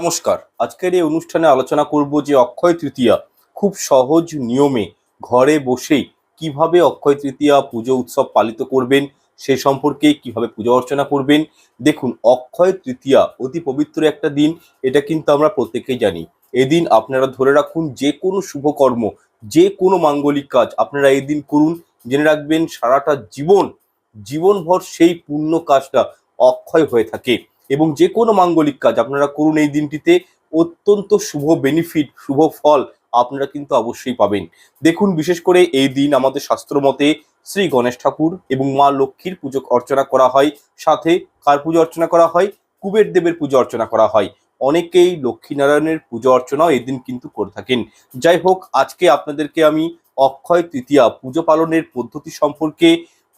নমস্কার। আজকের এই অনুষ্ঠানে আলোচনা করব যে অক্ষয় তৃতীয়া খুব সহজ নিয়মে ঘরে বসেই কীভাবে অক্ষয় তৃতীয়া পুজো উৎসব পালিত করবেন, সে সম্পর্কে কীভাবে পুজো অর্চনা করবেন। দেখুন, অক্ষয় তৃতীয়া অতি পবিত্র একটা দিন, এটা কিন্তু আমরা প্রত্যেকেই জানি। এদিন আপনারা ধরে রাখুন, যে কোনো শুভকর্ম যে কোনো মাঙ্গলিক কাজ আপনারা এই দিন করুন। জেনে রাখবেন, সারাটা জীবন, জীবনভর সেই পুণ্য কাজটা অক্ষয় হয়ে থাকে। এবং যে কোনো মাঙ্গলিক কাজ আপনারা করুন এই দিনটিতে অত্যন্ত শুভ বেনিফিট শুভ ফল আপনারা কিন্তু অবশ্যই পাবেন। দেখুন, বিশেষ করে এই দিন আমাদের শাস্ত্র মতে শ্রী গণেশ ঠাকুর এবং মা লক্ষ্মীর পুজো অর্চনা করা হয়। সাথে কার পুজো অর্চনা করা হয়? কুবের দেবের পুজো অর্চনা করা হয়। অনেকেই লক্ষ্মীনারায়ণের পুজো অর্চনাও এই দিন কিন্তু করে থাকেন। যাই হোক, আজকে আপনাদেরকে আমি অক্ষয় তৃতীয়া পুজো পালনের পদ্ধতি সম্পর্কে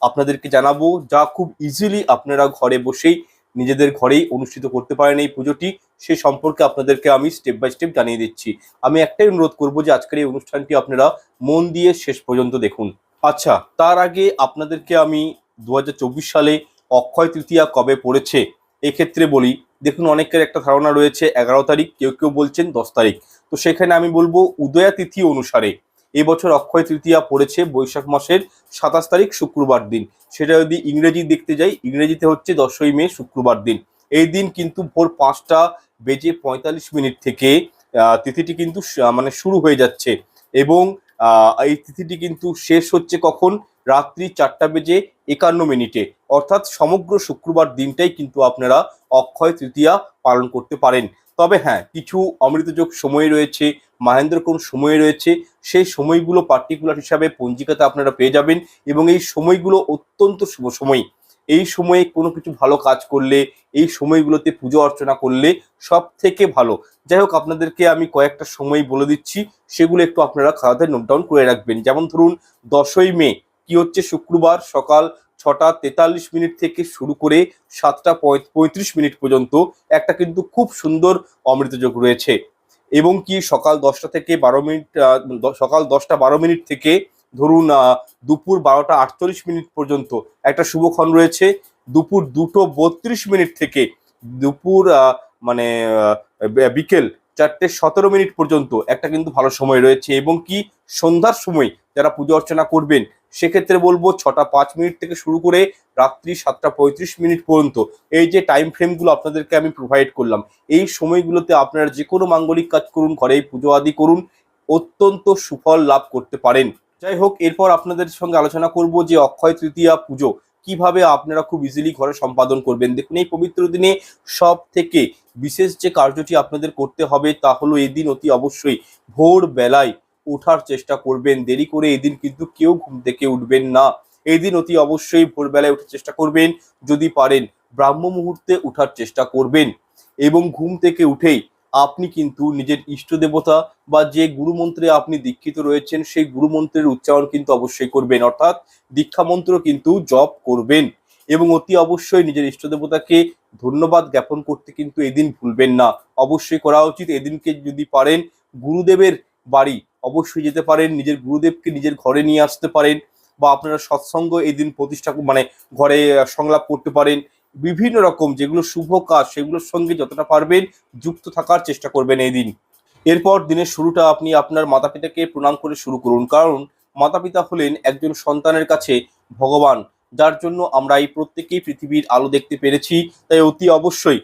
আপনাদেরকে জানাব, যা খুব ইজিলি আপনারা ঘরে বসেই নিজেদের ঘরেই অনুষ্ঠিত করতে পারেন এই পুজোটি, সে সম্পর্কে আপনাদেরকে আমি স্টেপ বাই স্টেপ জানিয়ে দিচ্ছি। আমি একটাই অনুরোধ করব যে আজকের এই অনুষ্ঠানটি আপনারা মন দিয়ে শেষ পর্যন্ত দেখুন। আচ্ছা তার আগে আপনাদেরকে আমি দু হাজার চব্বিশ সালে অক্ষয় তৃতীয়া কবে পড়েছে, এক্ষেত্রে বলি, দেখুন অনেকের একটা ধারণা রয়েছে এগারো তারিখ, কেউ কেউ বলছেন দশ তারিখ। তো সেখানে আমি বলব উদয়া তিথি অনুসারে। এবছর অক্ষয় তৃতীয়া পড়েছে, বৈশাখ মাসের সাতাশ তারিখ, শুক্রবার দিন। সেটা যদি ইংরেজি দেখতে যাই, ইংরেজিতে হচ্ছে দশই মে, শুক্রবার দিন। এই দিন কিন্তু ভোর পাঁচটা বেজে পঁয়তাল্লিশ মিনিট থেকে তিথিটি কিন্তু মানে শুরু হয়ে যাচ্ছে। এবং এই তিথিটি কিন্তু শেষ হচ্ছে কখন? রাত্রি চারটা বেজে একান্ন মিনিটে। অর্থাৎ সমগ্র শুক্রবার দিনটাই কিন্তু আপনারা অক্ষয় তৃতীয়া পালন করতে পারেন। তবে হ্যাঁ কিছু অমৃতযোগ সময় রয়েছে, মাহেন্দ্র কোন সময় রয়েছে, সেই সময়গুলো পার্টিকুলার হিসাবে পঞ্জিকাতে আপনারা পেয়ে যাবেন এবং এই সময়গুলো অত্যন্ত শুভ সময়। এই সময়ে কোনো কিছু ভালো কাজ করলে, এই সময়গুলোতে পুজো অর্চনা করলে সব থেকে ভালো। যাই হোক, আপনাদেরকে আমি কয়েকটা সময় বলে দিচ্ছি, সেগুলো একটু আপনারা খাতাতে নোট ডাউন করে রাখবেন। যেমন ধরুন, দশই মে, কি হচ্ছে? শুক্রবার সকাল ছটা তেতাল্লিশ মিনিট থেকে শুরু করে সাতটা পঁয়- পঁয়ত্রিশ মিনিট পর্যন্ত একটা কিন্তু খুব সুন্দর অমৃতযোগ রয়েছে। এবং কি সকাল দশটা থেকে বারো মিনিট সকাল দশটা বারো মিনিট থেকে ধরুন দুপুর বারোটা আটচল্লিশ মিনিট পর্যন্ত একটা শুভক্ষণ রয়েছে। দুপুর দুটো বত্রিশ মিনিট থেকে দুপুর মানে বিকেল চারটে সতেরো মিনিট পর্যন্ত একটা কিন্তু ভালো সময় রয়েছে। এবং কি সন্ধ্যার সময় যারা পুজো অর্চনা করবেন, সেক্ষেত্রে বলব ছটা পাঁচ মিনিট থেকে শুরু করে রাত্রি সাতটা পঁয়ত্রিশ মিনিট পর্যন্ত এই যে টাইম ফ্রেমগুলো আপনাদেরকে আমি প্রোভাইড করলাম, এই সময়গুলোতে আপনারা যে কোনো মাঙ্গলিক কাজ করুন ঘরে পুজো আদি করুন, অত্যন্ত সুফল লাভ করতে পারেন। যাই হোক, এরপর আপনাদের সঙ্গে আলোচনা করব যে অক্ষয় তৃতীয়া পুজো কীভাবে আপনারা খুব ইজিলি ঘরে সম্পাদন করবেন। দেখুন, এই পবিত্র দিনে সব থেকে বিশেষ যে কার্যটি আপনাদের করতে হবে তা হলো এই দিন অতি অবশ্যই ভোর বেলায় ওঠার চেষ্টা করবেন। দেরি করে এদিন কিন্তু কেউ ঘুম থেকে উঠবেন না। এদিন অতি অবশ্যই ভোরবেলায় ওঠার চেষ্টা করবেন। যদি পারেন ব্রাহ্ম মুহূর্তে উঠার চেষ্টা করবেন। এবং ঘুম থেকে উঠেই আপনি কিন্তু নিজের ইষ্ট দেবতা বা যে গুরুমন্ত্রে আপনি দীক্ষিত রয়েছেন, সেই গুরুমন্ত্রের উচ্চারণ কিন্তু অবশ্যই করবেন। অর্থাৎ দীক্ষা মন্ত্র কিন্তু জপ করবেন এবং অতি অবশ্যই নিজের ইষ্ট দেবতাকে ধন্যবাদ জ্ঞাপন করতে কিন্তু এদিন ভুলবেন না। অবশ্যই করা উচিত। এদিনকে যদি পারেন গুরুদেবের বাড়ি অবশ্যই যেতে পারেন, নিজের গুরুদেবকে নিজের ঘরে নিয়ে আসতে পারেন বা আপনারা সৎসঙ্গ এই দিন প্রতিষ্ঠা মানে ঘরে সংলাপ করতে পারেন। বিভিন্ন রকম যেগুলো শুভ কাজ সেগুলোর সঙ্গে যতটা পারবেন যুক্ত থাকার চেষ্টা করবেন এই দিন। এরপর দিনের শুরুটা আপনি আপনার মাতা পিতাকে প্রণাম করে শুরু করুন। কারণ মাতা পিতা হলেন একজন সন্তানের কাছে ভগবান, যার জন্য আমরা এই প্রত্যেকেই পৃথিবীর আলো দেখতে পেরেছি। তাই অতি অবশ্যই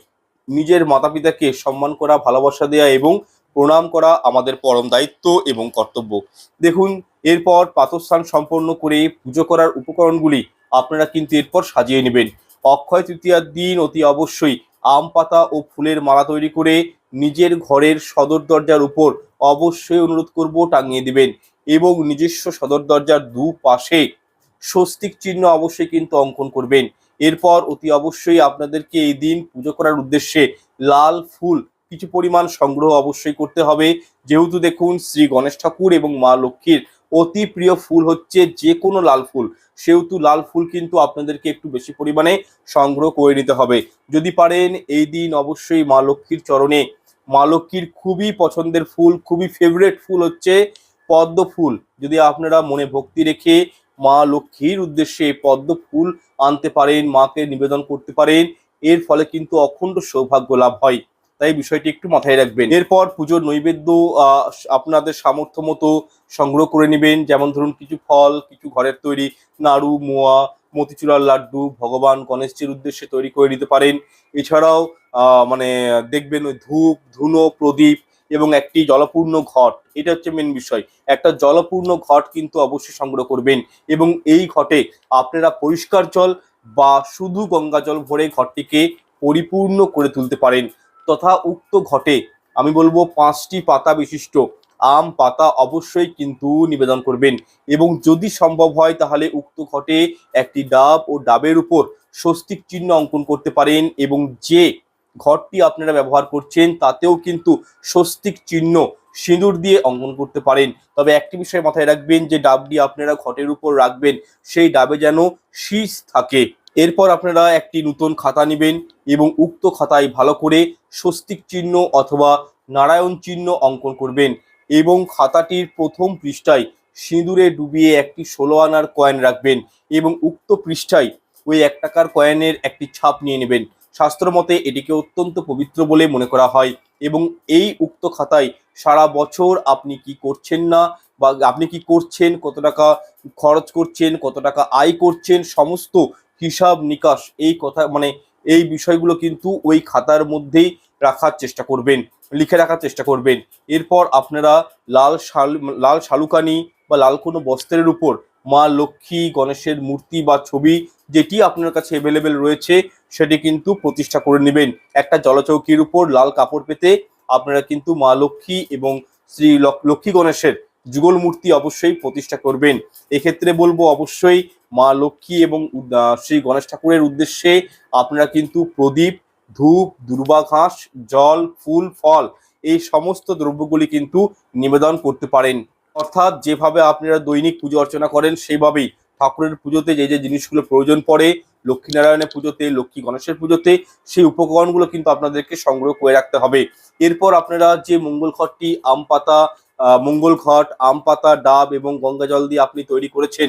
নিজের মাতা পিতাকে সম্মান করা, ভালোবাসা দেওয়া এবং প্রণাম করা আমাদের পরম দায়িত্ব এবং কর্তব্য। দেখুন, এরপর পাতস্থান সম্পন্ন করে পুজো করার উপকরণগুলি আপনারা কিন্তু এরপর সাজিয়ে নেবেন। অক্ষয় তৃতীয়ার দিন অতি অবশ্যই আম পাতা ও ফুলের মালা তৈরি করে নিজের ঘরের সদর দরজার উপর অবশ্যই অনুরোধ করব টাঙিয়ে দিবেন এবং নিজস্ব সদর দরজার দু পাশে স্বস্তিক চিহ্ন অবশ্যই কিন্তু অঙ্কন করবেন। এরপর অতি অবশ্যই আপনাদেরকে এই দিন পুজো করার উদ্দেশ্যে লাল ফুল কিছু পরিমাণ সংগ্রহ অবশ্যই করতে হবে। যেহেতু দেখুন, শ্রী গণেশ ঠাকুর এবং মা লক্ষ্মীর অতি প্রিয় ফুল হচ্ছে যে কোনো লাল ফুল। সেহেতু লাল ফুল কিন্তু আপনাদেরকে একটু বেশি পরিমাণে সংগ্রহ করে নিতে হবে। যদি পারেন, এই দিন অবশ্যই মা লক্ষ্মীর চরণে। মা লক্ষ্মীর খুবই পছন্দের ফুল, খুবই ফেভারেট ফুল হচ্ছে পদ্ম ফুল। যদি আপনারা মনে ভক্তি রেখে মা লক্ষ্মীর উদ্দেশ্যে পদ্ম ফুল আনতে পারেন, মাকে নিবেদন করতে পারেন, এর ফলে কিন্তু অখণ্ড সৌভাগ্য লাভ হয়। তাই বিষয়টি একটু মাথায় রাখবেন। এরপর পুজোর নৈবেদ্য আপনাদের সামর্থ্য মতো সংগ্রহ করে নেবেন। যেমন ধরুন কিছু ফল, কিছু ঘরের তৈরি, নাড়ু, মোয়া মতিচুরার লাড্ডু, ভগবান গণেশজির উদ্দেশ্যে তৈরি করে নিতে পারেন। এছাড়াও মানে দেখবেন ওই ধূপ, ধুনো, প্রদীপ এবং একটি জলপূর্ণ ঘট, এটা হচ্ছে মেন বিষয়। একটা জলপূর্ণ ঘট কিন্তু অবশ্যই সংগ্রহ করবেন এবং এই ঘটে আপনারা পরিষ্কার জল বা শুধু গঙ্গা জল ভরে ঘরটিকে পরিপূর্ণ করে তুলতে পারেন। তথা উক্ত ঘটে। আমি বলব পাঁচটি পাতা বিশিষ্ট। আম, পাতা অবশ্যই কিন্তু নিবেদন করবেন। এবং যদি সম্ভব হয় তাহলে উক্ত ঘটে একটি ডাব ও ডাবের উপর স্বস্তিক চিহ্ন অঙ্কন করতে পারেন এবং যে ঘরটি আপনারা ব্যবহার করছেন তাতেও কিন্তু স্বস্তিক চিহ্ন সিঁদুর দিয়ে অঙ্কন করতে পারেন। তবে একটি বিষয় মাথায় রাখবেন যে ডাবটি আপনারা ঘটের উপর রাখবেন, সেই ডাবে যেন শীষ থাকে। এরপর আপনারা একটি নতুন খাতা নেবেন এবং উক্ত খাতায় ভালো করে স্বস্তিক চিহ্ন অথবা নারায়ণ চিহ্ন অঙ্কন করবেন এবং খাতাটির প্রথম পৃষ্ঠায় সিঁদুরে ডুবিয়ে একটি ষোলো আনার কয়েন রাখবেন এবং উক্ত পৃষ্ঠায় ওই এক টাকার কয়েনের একটি ছাপ নিয়ে নেবেন। শাস্ত্র মতে এটিকে অত্যন্ত পবিত্র বলে মনে করা হয় এবং এই উক্ত খাতায় সারা বছর আপনি কি করছেন না বা আপনি কি করছেন, কত টাকা খরচ করছেন, কত টাকা আয় করছেন, সমস্ত হিসাব নিকাশ এই কথা মানে এই বিষয়গুলো কিন্তু ওই খাতার মধ্যেই রাখার চেষ্টা করবেন, লিখে রাখার চেষ্টা করবেন। এরপর আপনারা লাল শাল, লাল শালুকানি বা লাল কোনো বস্ত্রের উপর মা লক্ষ্মী, গণেশের মূর্তি বা ছবি যেটি আপনার কাছে অ্যাভেলেবেল রয়েছে, সেটি কিন্তু প্রতিষ্ঠা করে নেবেন। একটা জলচৌকির উপর লাল কাপড় পেতে আপনারা কিন্তু মা লক্ষ্মী এবং শ্রী লক- লক্ষ্মী গণেশের যুগল মূর্তি অবশ্যই প্রতিষ্ঠা করবেন। এক্ষেত্রে বলব অবশ্যই মা লক্ষ্মী এবং শ্রী গণেশ ঠাকুরের উদ্দেশ্যে আপনারা কিন্তু প্রদীপ, ধূপ দুর্বা ঘাস জল, ফুল, ফল এই সমস্ত দ্রব্যগুলি কিন্তু নিবেদন করতে পারেন। অর্থাৎ যেভাবে আপনারা দৈনিক পুজো অর্চনা করেন সেইভাবেই ঠাকুরের পুজোতে যে যে জিনিসগুলো প্রয়োজন পড়ে, লক্ষ্মীনারায়ণের পুজোতে, লক্ষ্মী গণেশের পুজোতে, সেই উপকরণগুলো কিন্তু আপনাদেরকে সংগ্রহ করে রাখতে হবে। এরপর আপনারা যে মঙ্গল ঘটটি আম পাতা মঙ্গল ঘট আম পাতা ডাব এবং গঙ্গা জল দিয়ে আপনি তৈরি করেছেন,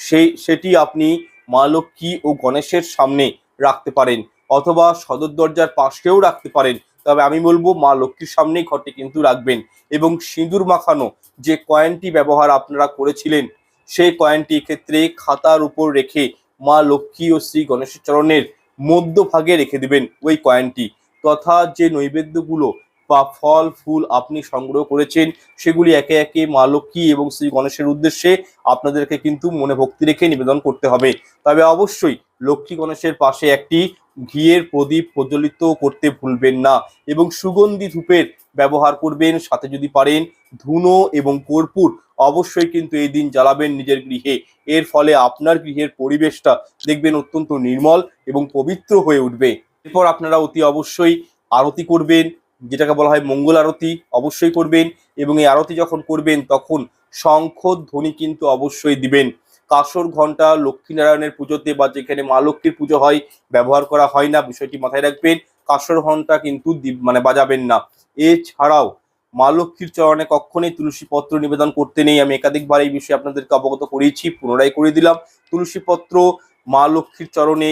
সেই, সেটি আপনি মা লক্ষ্মী ও গণেশের সামনে রাখতে পারেন অথবা সদর দরজার পাশেও রাখতে পারেন। তবে আমি বলব, মা লক্ষ্মীর সামনেই ঘরটি কিন্তু রাখবেন এবং সিঁদুর মাখানো যে কয়েনটি ব্যবহার আপনারা করেছিলেন, সেই কয়েনটি ক্ষেত্রে খাতার উপর রেখে মা লক্ষ্মী ও শ্রী গণেশের চরণের মধ্যভাগে রেখে দিবেন ওই কয়েনটি। তথা যে নৈবেদ্যগুলো বা ফল, ফুল আপনি সংগ্রহ করেছেন, সেগুলি একে একে মা লক্ষ্মী এবং শ্রী গণেশের উদ্দেশ্যে আপনাদেরকে কিন্তু মনে ভক্তি রেখে নিবেদন করতে হবে। তবে অবশ্যই লক্ষ্মী গণেশের পাশে একটি ঘিয়ের প্রদীপ প্রজ্বলিত করতে ভুলবেন না এবং সুগন্ধি ধূপের ব্যবহার করবেন। সাথে যদি পারেন ধুনো এবং কর্পূর অবশ্যই কিন্তু এই দিন জ্বালাবেন নিজের গৃহে। এর ফলে আপনার গৃহের পরিবেশটা দেখবেন অত্যন্ত নির্মল এবং পবিত্র হয়ে উঠবে। এরপর আপনারা অতি অবশ্যই আরতি করবেন যেটাকে বলা হয় মঙ্গল আরতি অবশ্যই করবেন এবং এই আরতি যখন করবেন তখন শঙ্খ ধ্বনি কিন্তু অবশ্যই দিবেন। কাসর ঘণ্টা লক্ষ্মীনারায়ণের পুজোতে বা যেখানে মা লক্ষ্মীর পুজো হয় ব্যবহার করা হয় না, বিষয়টি মাথায় রাখবেন। কাসর ঘণ্টা কিন্তু মানে বাজাবেন না। এছাড়াও মা লক্ষ্মীর চরণে কখনোই তুলসী পত্র নিবেদন করতে নেই। আমি একাধিকবার এই বিষয়ে আপনাদেরকে অবগত করিয়েছি, পুনরায় করে দিলাম। তুলসী পত্র মা লক্ষ্মীর চরণে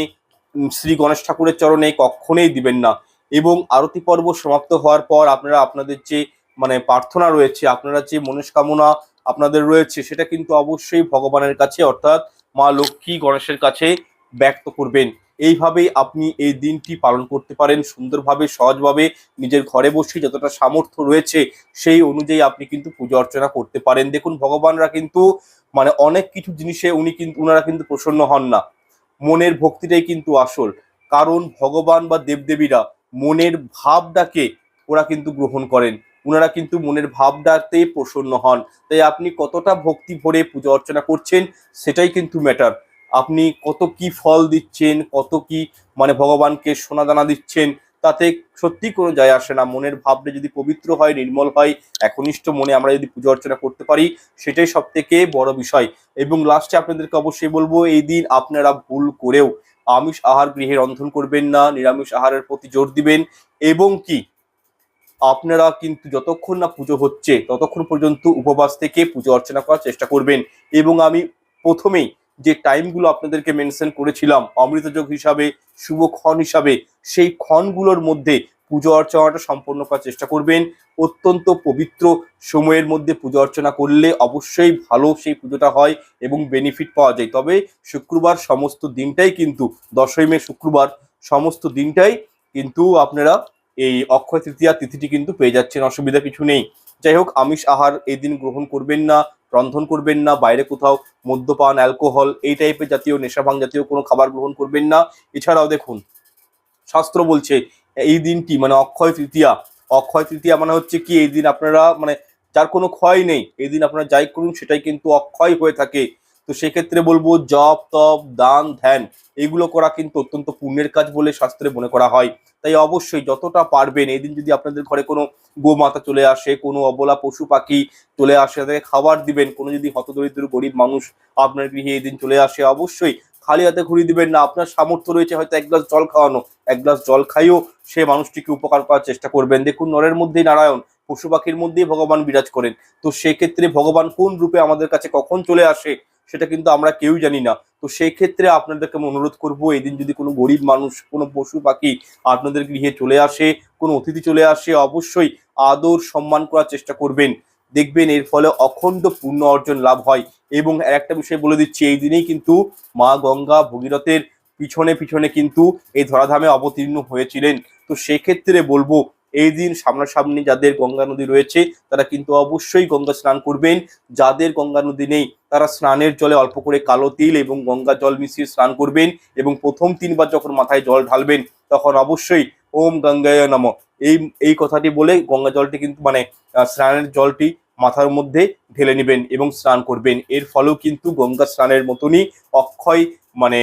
শ্রী গণেশ ঠাকুরের চরণে কখনোই দিবেন না। এবং আরতি পর্ব সমাপ্ত হওয়ার পর আপনারা আপনাদের যে মানে প্রার্থনা রয়েছে, আপনারা যে মনস্কামনা আপনাদের রয়েছে, সেটা কিন্তু অবশ্যই ভগবানের কাছে, অর্থাৎ মা লক্ষ্মী গণেশের কাছে ব্যক্ত করবেন। এইভাবেই আপনি এই দিনটি পালন করতে পারেন সুন্দরভাবে, সহজভাবে, নিজের ঘরে বসে যতটা সামর্থ্য রয়েছে, সেই অনুযায়ী আপনি কিন্তু পুজো অর্চনা করতে পারেন। দেখুন, ভগবানরা কিন্তু মানে অনেক কিছু জিনিসে উনি কিন্তু উনারা কিন্তু প্রসন্ন হন না। মনের ভক্তিটাই কিন্তু আসল। কারণ ভগবান বা দেবদেবীরা মনের ভাবটাকে ওরা কিন্তু গ্রহণ করেন। ওনারা কিন্তু মনের ভাবটাতে প্রসন্ন হন। তাই আপনি কতটা ভক্তি ভরে পূজা অর্চনা করছেন সেটাই কিন্তু ম্যাটার আপনি কত কি ফল দিচ্ছেন, কত কি মানে ভগবানকে সোনা দানা দিচ্ছেন, তাতে সত্যি কোনো যায় আসে না। মনের ভাবটা যদি পবিত্র হয়, নির্মল হয়, একনিষ্ঠ মনে আমরা যদি পুজো অর্চনা করতে পারি, সেটাই সব থেকে বড় বিষয়। এবং লাস্টে আপনাদেরকে অবশ্যই বলব, এই দিন আপনারা ভুল করেও আমিষ আহার গৃহে রন্ধন করবেন না, নিরামিষ আহারের প্রতি জোর দিবেন এবং কি? আপনারা কিন্তু যতক্ষণ না পুজো হচ্ছে, ততক্ষণ পর্যন্ত উপবাস থেকে পুজো অর্চনা করার চেষ্টা করবেন। এবং আমি প্রথমেই যে টাইমগুলো আপনাদেরকে মেনশন করেছিলাম, অমৃতযোগ হিসাবে, শুভ ক্ষণ হিসাবে, সেই ক্ষণগুলোর মধ্যে পুজো অর্চনাটা সম্পন্ন করার চেষ্টা করবেন। অত্যন্ত পবিত্র সময়ের মধ্যে পুজো অর্চনা করলে অবশ্যই ভালো সেই পুজোটা হয় এবং বেনিফিট পাওয়া যায়। তবে শুক্রবার সমস্ত দিনটাই কিন্তু, দশই মে শুক্রবার সমস্ত দিনটাই কিন্তু আপনারা এই অক্ষয় তৃতীয়া তিথিটি কিন্তু পেয়ে যাচ্ছেন, অসুবিধা কিছু নেই। যাই হোক, আমিষ আহার এই দিন গ্রহণ করবেন না, রন্ধন করবেন না, বাইরে কোথাও মদ্যপান, অ্যালকোহল এই টাইপের জাতীয় নেশাভাং জাতীয় কোনো খাবার গ্রহণ করবেন না। এছাড়াও দেখুন, শাস্ত্র বলছে এই দিনটি মানে অক্ষয় তৃতীয়া। অক্ষয় তৃতীয়া মানে হচ্ছে কি, এই দিন আপনারা মানে যার কোনো ক্ষয় নেই, এই দিন আপনারা যাই করুন, সেটাই কিন্তু অক্ষয় হয়ে থাকে। তো সেক্ষেত্রে বলব জপ, তপ, দান, ধ্যান, এগুলো করা কিন্তু অত্যন্ত পুণ্যের কাজ বলে শাস্ত্রে মনে করা হয়। তাই অবশ্যই যতটা পারবেন এই দিন যদি আপনাদের ঘরে কোনো গোমাতা চলে আসে, কোনো অবলা পশু পাখি চলে আসে তাদেরকে খাবার দিবেন, কোনো যদি হতদরিদ্র গরিব মানুষ আপনার গৃহে এই দিন চলে আসে, অবশ্যই খালি হাতে ঘুরিয়ে দিবেন না, আপনার সামর্থ্য রয়েছে হয়তো এক গ্লাস জল খাওয়ানো, এক গ্লাস জল খাইও সে মানুষটিকে উপকার করার চেষ্টা করবেন। দেখুন, নরের মধ্যেই নারায়ণ, পশু পাখির মধ্যেই ভগবান বিরাজ করেন। তো সেক্ষেত্রে ভগবান কোন রূপে আমাদের কাছে কখন চলে আসে সেটা কিন্তু আমরা কেউ জানি না। তো সেই ক্ষেত্রে আপনাদেরকে আমি অনুরোধ করব এই দিন যদি কোনো গরিব মানুষ, কোনো পশু পাখি আপনাদের গৃহে চলে আসে, কোনো অতিথি চলে আসে, অবশ্যই আদর সম্মান করার চেষ্টা করবেন। দেখবেন এর ফলে অখণ্ড পূর্ণ অর্জন লাভ হয়। এবং আর একটা বিষয় বলে দিচ্ছি, এই দিনেই কিন্তু মা গঙ্গা ভগীরথের পিছনে পিছনে কিন্তু এই ধরাধামে অবতীর্ণ হয়েছিলেন। তো সেক্ষেত্রে বলব এই দিন সামনাসামনি যাদের গঙ্গা নদী রয়েছে, তারা কিন্তু অবশ্যই গঙ্গা স্নান করবেন। যাদের গঙ্গা নদী নেই, তারা স্নানের জলে অল্প করে কালো তিল এবং গঙ্গা জল মিশিয়ে স্নান করবেন এবং প্রথম তিনবার যখন মাথায় জল ঢালবেন, তখন অবশ্যই ওম গঙ্গায় নম। এই এই কথাটি বলে গঙ্গা জলটি কিন্তু মানে স্নানের জলটি মাথার মধ্যে ঢেলে নেবেন এবং স্নান করবেন। এর ফলেও কিন্তু গঙ্গা স্নানের মতনই অক্ষয় মানে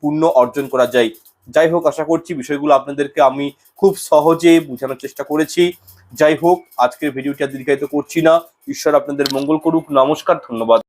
পুণ্য অর্জন করা যায়। যাই হোক, আশা করছি বিষয়গুলো আপনাদেরকে আমি খুব সহজে বোঝানোর চেষ্টা করেছি। যাই হোক, আজকের ভিডিওটি আর দীর্ঘায়িত করছি না। ঈশ্বর আপনাদের মঙ্গল করুক। নমস্কার, ধন্যবাদ।